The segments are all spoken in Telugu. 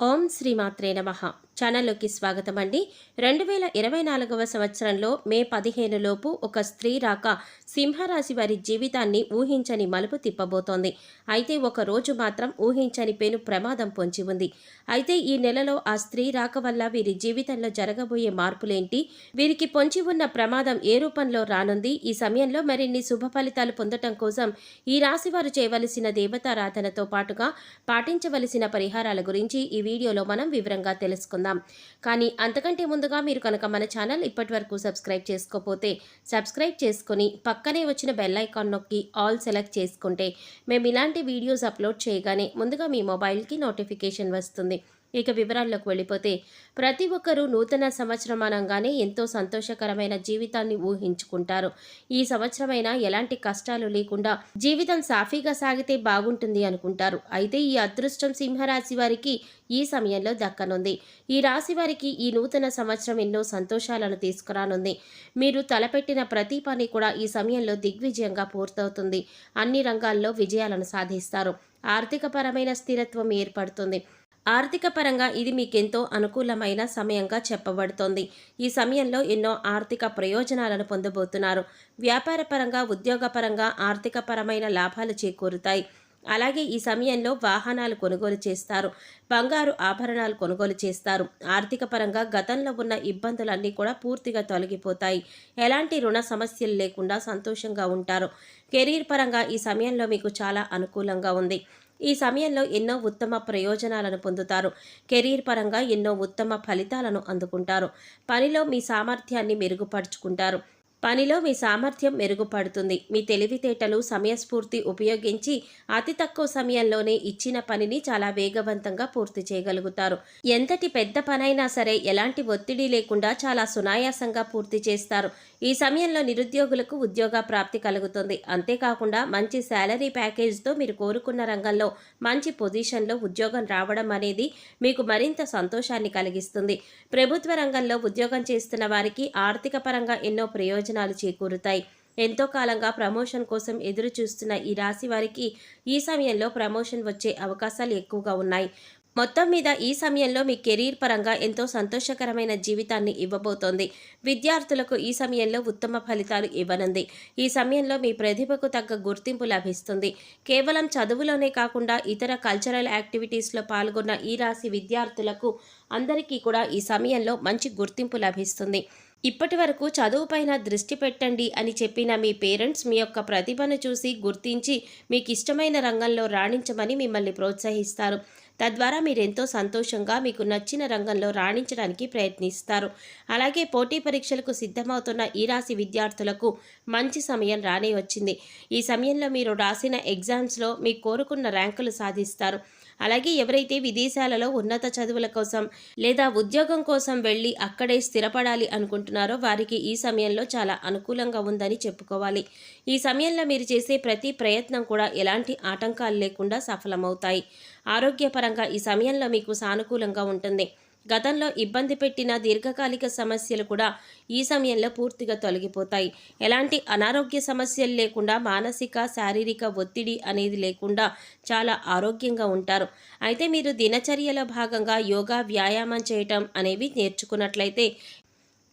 ఓం శ్రీమాత్రే నమ. ఛానల్లోకి స్వాగతం అండి రెండు వేల ఇరవై నాలుగవ సంవత్సరంలో మే పదిహేను లోపు ఒక స్త్రీ రాక సింహరాశి వారి జీవితాన్ని ఊహించని మలుపు తిప్పబోతోంది. అయితే ఒక రోజు మాత్రం ఊహించని పెను ప్రమాదం పొంచి ఉంది. అయితే ఈ నెలలో ఆ స్త్రీ రాక వల్ల వీరి జీవితంలో జరగబోయే మార్పులేంటి? వీరికి పొంచి ఉన్న ప్రమాదం ఏ రూపంలో రానుంది? ఈ సమయంలో మరిన్ని శుభ ఫలితాలు పొందటం కోసం ఈ రాశి వారు చేయవలసిన దేవతారాధనతో పాటుగా పాటించవలసిన పరిహారాల గురించి ఈ వీడియోలో మనం వివరంగా తెలుసుకుందాం. కానీ అంతకంటే ముందుగా మీరు కనుక మన ఛానల్ ఇప్పటి వరకు సబ్స్క్రైబ్ చేసుకోకపోతే సబ్స్క్రైబ్ చేసుకొని పక్కనే వచ్చిన బెల్ ఐకాన్ నొక్కి ఆల్ సెలెక్ట్ చేసుకుంటే మేము ఇలాంటి వీడియోస్ అప్లోడ్ చేయగానే ముందుగా మీ మొబైల్కి నోటిఫికేషన్ వస్తుంది. ఇక వివరాల్లోకి వెళ్ళిపోతే ప్రతి ఒక్కరూ నూతన సంవత్సరం ఎంతో సంతోషకరమైన జీవితాన్ని ఊహించుకుంటారు. ఈ సంవత్సరమైనా ఎలాంటి కష్టాలు లేకుండా జీవితం సాఫీగా సాగితే బాగుంటుంది అనుకుంటారు. అయితే ఈ అదృష్టం సింహరాశి వారికి ఈ సమయంలో దక్కనుంది. ఈ రాశి వారికి ఈ నూతన సంవత్సరం ఎన్నో సంతోషాలను తీసుకురానుంది. మీరు తలపెట్టిన ప్రతి పని కూడా ఈ సమయంలో దిగ్విజయంగా పూర్తవుతుంది. అన్ని రంగాల్లో విజయాలను సాధిస్తారు. ఆర్థికపరమైన స్థిరత్వం ఏర్పడుతుంది. ఆర్థిక పరంగా ఇది మీకెంతో అనుకూలమైన సమయంగా చెప్పబడుతోంది. ఈ సమయంలో ఎన్నో ఆర్థిక ప్రయోజనాలను పొందబోతున్నారు. వ్యాపార పరంగా ఉద్యోగపరంగా ఆర్థిక పరమైన లాభాలు చేకూరుతాయి. అలాగే ఈ సమయంలో వాహనాలు కొనుగోలు చేస్తారు. బంగారు ఆభరణాలు కొనుగోలు చేస్తారు. ఆర్థిక పరంగా గతంలో ఉన్న ఇబ్బందులన్నీ కూడా పూర్తిగా తొలగిపోతాయి. ఎలాంటి రుణ సమస్యలు లేకుండా సంతోషంగా ఉంటారు. కెరీర్ పరంగా ఈ సమయంలో మీకు చాలా అనుకూలంగా ఉంది. ఈ సమయంలో ఎన్నో ఉత్తమ ప్రయోజనాలను పొందుతారు. కెరీర్ పరంగా ఎన్నో ఉత్తమ ఫలితాలను అందుకుంటారు. పనిలో మీ సామర్థ్యాన్ని మెరుగుపరుచుకుంటారు. పనిలో మీ సామర్థ్యం మెరుగుపడుతుంది. మీ తెలివితేటలు సమయస్ఫూర్తి ఉపయోగించి అతి తక్కువ సమయంలోనే ఇచ్చిన పనిని చాలా వేగవంతంగా పూర్తి చేయగలుగుతారు. ఎంతటి పెద్ద పనైనా సరే ఎలాంటి ఒత్తిడి లేకుండా చాలా సునాయాసంగా పూర్తి చేస్తారు. ఈ సమయంలో నిరుద్యోగులకు ఉద్యోగ ప్రాప్తి కలుగుతుంది. అంతేకాకుండా మంచి శాలరీ ప్యాకేజ్తో మీరు కోరుకున్న రంగంలో మంచి పొజిషన్లో ఉద్యోగం రావడం అనేది మీకు మరింత సంతోషాన్ని కలిగిస్తుంది. ప్రభుత్వ రంగంలో ఉద్యోగం చేస్తున్న వారికి ఆర్థిక పరంగా ఎన్నో ప్రయోజనాలు ప్రయోజనాలు చేకూరుతాయి. ఎంతో కాలంగా ప్రమోషన్ కోసం ఎదురు చూస్తున్న ఈ రాశి వారికి ఈ సమయంలో ప్రమోషన్ వచ్చే అవకాశాలు ఎక్కువగా ఉన్నాయి. మొత్తం మీద ఈ సమయంలో మీ కెరీర్ పరంగా ఎంతో సంతోషకరమైన జీవితాన్ని ఇవ్వబోతోంది. విద్యార్థులకు ఈ సమయంలో ఉత్తమ ఫలితాలు ఇవ్వనుంది. ఈ సమయంలో మీ ప్రతిభకు తగ్గ గుర్తింపు లభిస్తుంది. కేవలం చదువులోనే కాకుండా ఇతర కల్చరల్ యాక్టివిటీస్లో పాల్గొన్న ఈ రాశి విద్యార్థులకు అందరికీ కూడా ఈ సమయంలో మంచి గుర్తింపు లభిస్తుంది. ఇప్పటి వరకు చదువుపైన దృష్టి పెట్టండి అని చెప్పిన మీ పేరెంట్స్ మీ యొక్క ప్రతిభను చూసి గుర్తించి మీకు ఇష్టమైన రంగంలో రాణించమని మిమ్మల్ని ప్రోత్సహిస్తారు. తద్వారా మీరు ఎంతో సంతోషంగా మీకు నచ్చిన రంగంలో రాణించడానికి ప్రయత్నిస్తారు. అలాగే పోటీ పరీక్షలకు సిద్ధమవుతున్న ఈ రాశి విద్యార్థులకు మంచి సమయం రానే వచ్చింది. ఈ సమయంలో మీరు రాసిన ఎగ్జామ్స్లో మీ కోరుకున్న ర్యాంకులు సాధిస్తారు. అలాగే ఎవరైతే విదేశాలలో ఉన్నత చదువుల కోసం లేదా ఉద్యోగం కోసం వెళ్ళి అక్కడే స్థిరపడాలి అనుకుంటున్నారో వారికి ఈ సమయంలో చాలా అనుకూలంగా ఉందని చెప్పుకోవాలి. ఈ సమయంలో మీరు చేసే ప్రతి ప్రయత్నం కూడా ఎలాంటి ఆటంకాలు లేకుండా సఫలమవుతాయి. ఆరోగ్యపరంగా ఈ సమయంలో మీకు సానుకూలంగా ఉంటుంది. గతంలో ఇబ్బంది పెట్టిన దీర్ఘకాలిక సమస్యలు కూడా ఈ సమయంలో పూర్తిగా తొలగిపోతాయి. ఎలాంటి అనారోగ్య సమస్యలు లేకుండా మానసిక శారీరక ఒత్తిడి అనేది లేకుండా చాలా ఆరోగ్యంగా ఉంటారు. అయితే మీరు దినచర్యలో భాగంగా యోగా వ్యాయామం చేయటం అనేవి నేర్చుకున్నట్లయితే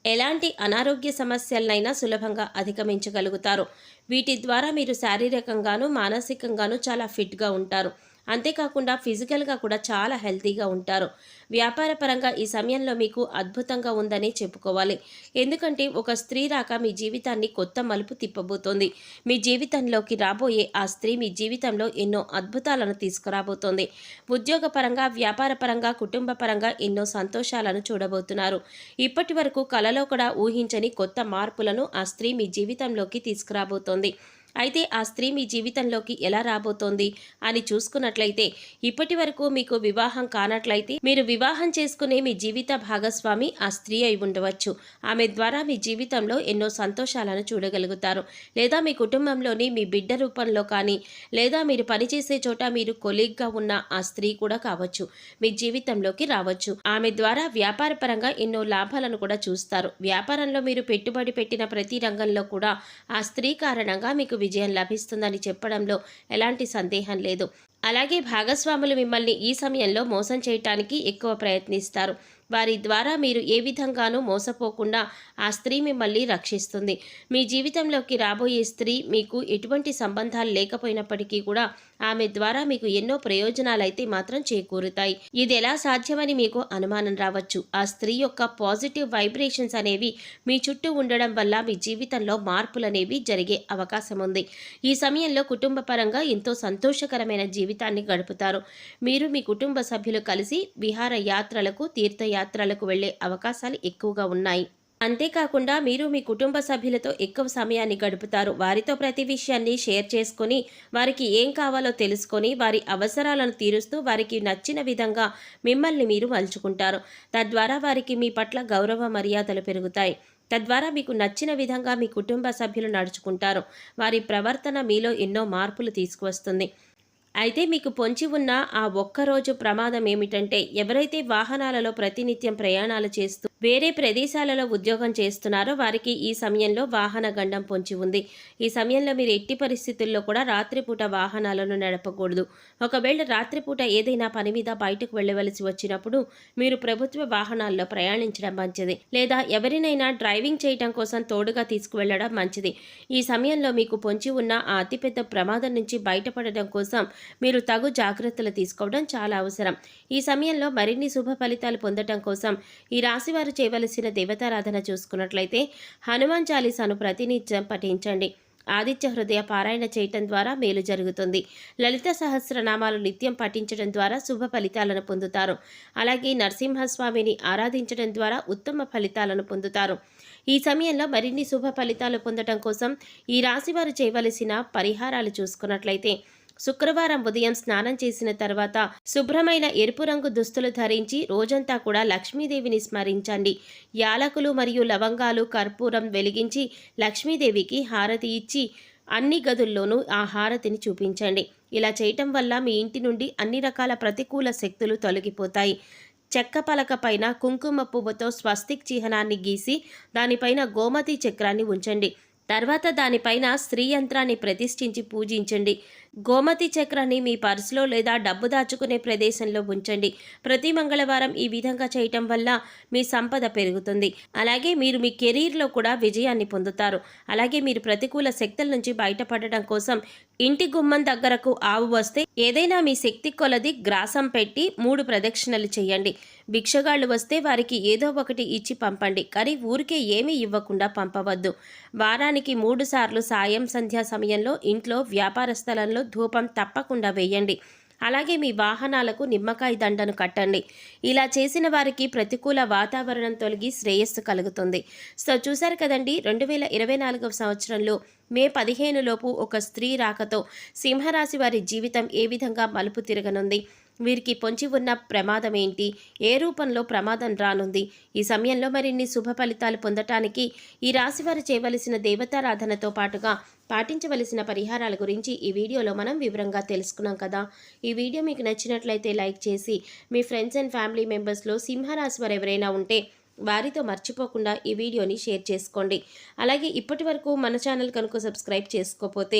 ఎలాంటి అనారోగ్య సమస్యలనైనా సులభంగా అధిగమించగలుగుతారు. వీటి ద్వారా మీరు శారీరకంగాను మానసికంగాను చాలా ఫిట్గా ఉంటారు. అంతేకాకుండా ఫిజికల్గా కూడా చాలా హెల్తీగా ఉంటారు. వ్యాపార పరంగా ఈ సమయంలో మీకు అద్భుతంగా ఉందని చెప్పుకోవాలి. ఎందుకంటే ఒక స్త్రీ రాక మీ జీవితాన్ని కొత్త మలుపు తిప్పబోతోంది. మీ జీవితంలోకి రాబోయే ఆ స్త్రీ మీ జీవితంలో ఎన్నో అద్భుతాలను తీసుకురాబోతోంది. ఉద్యోగ పరంగా వ్యాపార పరంగా కుటుంబ పరంగా ఎన్నో సంతోషాలను చూడబోతున్నారు. ఇప్పటి వరకు కలలో కూడా ఊహించని కొత్త మార్పులను ఆ స్త్రీ మీ జీవితంలోకి తీసుకురాబోతోంది. అయితే ఆ స్త్రీ మీ జీవితంలోకి ఎలా రాబోతోంది అని చూసుకున్నట్లయితే ఇప్పటి వరకు మీకు వివాహం కానట్లయితే మీరు వివాహం చేసుకునే మీ జీవిత భాగస్వామి ఆ స్త్రీ అయి ఉండవచ్చు. ఆమె ద్వారా మీ జీవితంలో ఎన్నో సంతోషాలను చూడగలుగుతారు. లేదా మీ కుటుంబంలోని మీ బిడ్డ రూపంలో కానీ లేదా మీరు పనిచేసే చోట మీరు కొలీగ్గా ఉన్న ఆ స్త్రీ కూడా కావచ్చు. మీ జీవితంలోకి రావచ్చు. ఆమె ద్వారా వ్యాపారపరంగా ఎన్నో లాభాలను కూడా చూస్తారు. వ్యాపారంలో మీరు పెట్టుబడి పెట్టిన ప్రతి రంగంలో కూడా ఆ స్త్రీ కారణంగా మీకు విజయం లభిస్తుందని చెప్పడంలో ఎలాంటి సందేహం లేదు. అలాగే భాగస్వాములు మిమ్మల్ని ఈ సమయంలో మోసం చేయటానికి ఎక్కువ ప్రయత్నిస్తారు. వారి ద్వారా మీరు ఏ విధంగానూ మోసపోకుండా ఆ స్త్రీ మిమ్మల్ని రక్షిస్తుంది. మీ జీవితంలోకి రాబోయే స్త్రీ మీకు ఎటువంటి సంబంధాలు లేకపోయినప్పటికీ కూడా ఆమె ద్వారా మీకు ఎన్నో ప్రయోజనాలైతే మాత్రం చేకూరుతాయి. ఇది ఎలా సాధ్యమని మీకు అనుమానం రావచ్చు. ఆ స్త్రీ యొక్క పాజిటివ్ వైబ్రేషన్స్ అనేవి మీ చుట్టూ ఉండడం వల్ల మీ జీవితంలో మార్పులు అనేవి జరిగే అవకాశం ఉంది. ఈ సమయంలో కుటుంబ పరంగా ఎంతో సంతోషకరమైన జీవితాన్ని గడుపుతారు. మీరు మీ కుటుంబ సభ్యులు కలిసి విహార యాత్రలకు తీర్థయాత్రలకు వెళ్ళే అవకాశాలు ఎక్కువగా ఉన్నాయి. అంతేకాకుండా మీరు మీ కుటుంబ సభ్యులతో ఎక్కువ సమయాన్ని గడుపుతారు. వారితో ప్రతి విషయాన్ని షేర్ చేసుకొని వారికి ఏం కావాలో తెలుసుకొని వారి అవసరాలను తీరుస్తూ వారికి నచ్చిన విధంగా మిమ్మల్ని మీరు మలుచుకుంటారు. తద్వారా వారికి మీ పట్ల గౌరవ మర్యాదలు పెరుగుతాయి. తద్వారా మీకు నచ్చిన విధంగా మీ కుటుంబ సభ్యులు నడుచుకుంటారు. వారి ప్రవర్తన మీలో ఎన్నో మార్పులు తీసుకువస్తుంది. అయితే మీకు పొంచి ఉన్న ఆ ఒక్కరోజు ప్రమాదం ఏమిటంటే ఎవరైతే వాహనాలలో ప్రతినిత్యం ప్రయాణాలు చేస్తూ వేరే ప్రదేశాలలో ఉద్యోగం చేస్తున్నారో. వారికి ఈ సమయంలో వాహన గండం పొంచి ఉంది. ఈ సమయంలో మీరు ఎట్టి పరిస్థితుల్లో కూడా రాత్రిపూట వాహనాలను నడపకూడదు. ఒకవేళ రాత్రిపూట ఏదైనా పని మీద బయటకు వెళ్ళవలసి వచ్చినప్పుడు మీరు ప్రభుత్వ వాహనాల్లో ప్రయాణించడం మంచిది. లేదా ఎవరినైనా డ్రైవింగ్ చేయడం కోసం తోడుగా తీసుకువెళ్ళడం మంచిది. ఈ సమయంలో మీకు పొంచి ఉన్న ఆ అతిపెద్ద ప్రమాదం నుంచి బయటపడడం కోసం మీరు తగు జాగ్రత్తలు తీసుకోవడం చాలా అవసరం. ఈ సమయంలో మరిన్ని శుభ ఫలితాలు పొందడం కోసం ఈ రాశివారి వారు చేయవలసిన దేవతారాధన చూసుకున్నట్లయితే హనుమాన్ చాలీసాను ప్రతినిత్యం పఠించండి. ఆదిత్య హృదయ పారాయణ చేయటం ద్వారా మేలు జరుగుతుంది. లలిత సహస్రనామాలు నిత్యం పఠించడం ద్వారా శుభ ఫలితాలను పొందుతారు. అలాగే నరసింహస్వామిని ఆరాధించడం ద్వారా ఉత్తమ ఫలితాలను పొందుతారు. ఈ సమయంలో మరిన్ని శుభ ఫలితాలు పొందడం కోసం ఈ రాశివారు చేయవలసిన పరిహారాలు చూసుకున్నట్లయితే శుక్రవారం ఉదయం స్నానం చేసిన తర్వాత శుభ్రమైన ఎరుపు రంగు దుస్తులు ధరించి రోజంతా కూడా లక్ష్మీదేవిని స్మరించండి. యాలకులు మరియు లవంగాలు కర్పూరం వెలిగించి లక్ష్మీదేవికి హారతి ఇచ్చి అన్ని గదుల్లోనూ ఆ హారతిని చూపించండి. ఇలా చేయటం వల్ల మీ ఇంటి నుండి అన్ని రకాల ప్రతికూల శక్తులు తొలగిపోతాయి. చెక్క పలక పైన కుంకుమ పువ్వుతో స్వస్తిక్ చిహ్నాన్ని గీసి దానిపైన గోమతి చక్రాన్ని ఉంచండి. తర్వాత దానిపైన స్త్రీ యంత్రాన్ని ప్రతిష్ఠించి పూజించండి. గోమతి చక్రాన్ని మీ పర్సులో లేదా డబ్బు దాచుకునే ప్రదేశంలో ఉంచండి. ప్రతి మంగళవారం ఈ విధంగా చేయటం వల్ల మీ సంపద పెరుగుతుంది. అలాగే మీరు మీ కెరీర్లో కూడా విజయాన్ని పొందుతారు. అలాగే మీరు ప్రతికూల శక్తుల నుంచి బయటపడడం కోసం ఇంటి గుమ్మం దగ్గరకు ఆవు వస్తే ఏదైనా మీ శక్తి కొలది గ్రాసం పెట్టి మూడు ప్రదక్షిణలు చేయండి. భిక్షగాళ్ళు వస్తే వారికి ఏదో ఒకటి ఇచ్చి పంపండి. కానీ ఊరికే ఏమీ ఇవ్వకుండా పంపవద్దు. వారానికి మూడు సార్లు సాయం సంధ్యా సమయంలో ఇంట్లో వ్యాపార స్థలంలో ధూపం తప్పకుండా వేయండి. అలాగే మీ వాహనాలకు నిమ్మకాయ దండను కట్టండి. ఇలా చేసిన వారికి ప్రతికూల వాతావరణం తొలగి శ్రేయస్సు కలుగుతుంది. సో చూశారు కదండి రెండు వేల ఇరవై నాలుగవ సంవత్సరంలో మే పదిహేను లోపు ఒక స్త్రీ రాకతో సింహరాశి వారి జీవితం ఏ విధంగా మలుపు తిరగనుంది? వీరికి పొంచి ఉన్న ప్రమాదం ఏంటి ఏ రూపంలో ప్రమాదం రానుంది? ఈ సమయంలో మరిన్ని శుభ ఫలితాలు పొందటానికి ఈ రాశివారు చేయవలసిన దేవతారాధనతో పాటుగా పాటించవలసిన పరిహారాల గురించి ఈ వీడియోలో మనం వివరంగా తెలుసుకున్నాం కదా. ఈ వీడియో మీకు నచ్చినట్లయితే లైక్ చేసి మీ ఫ్రెండ్స్ అండ్ ఫ్యామిలీ మెంబర్స్లో సింహరాశి వారు ఎవరైనా ఉంటే వారితో మర్చిపోకుండా ఈ వీడియోని షేర్ చేసుకోండి. అలాగే ఇప్పటి వరకు మన ఛానల్ కనుక సబ్స్క్రైబ్ చేసుకోకపోతే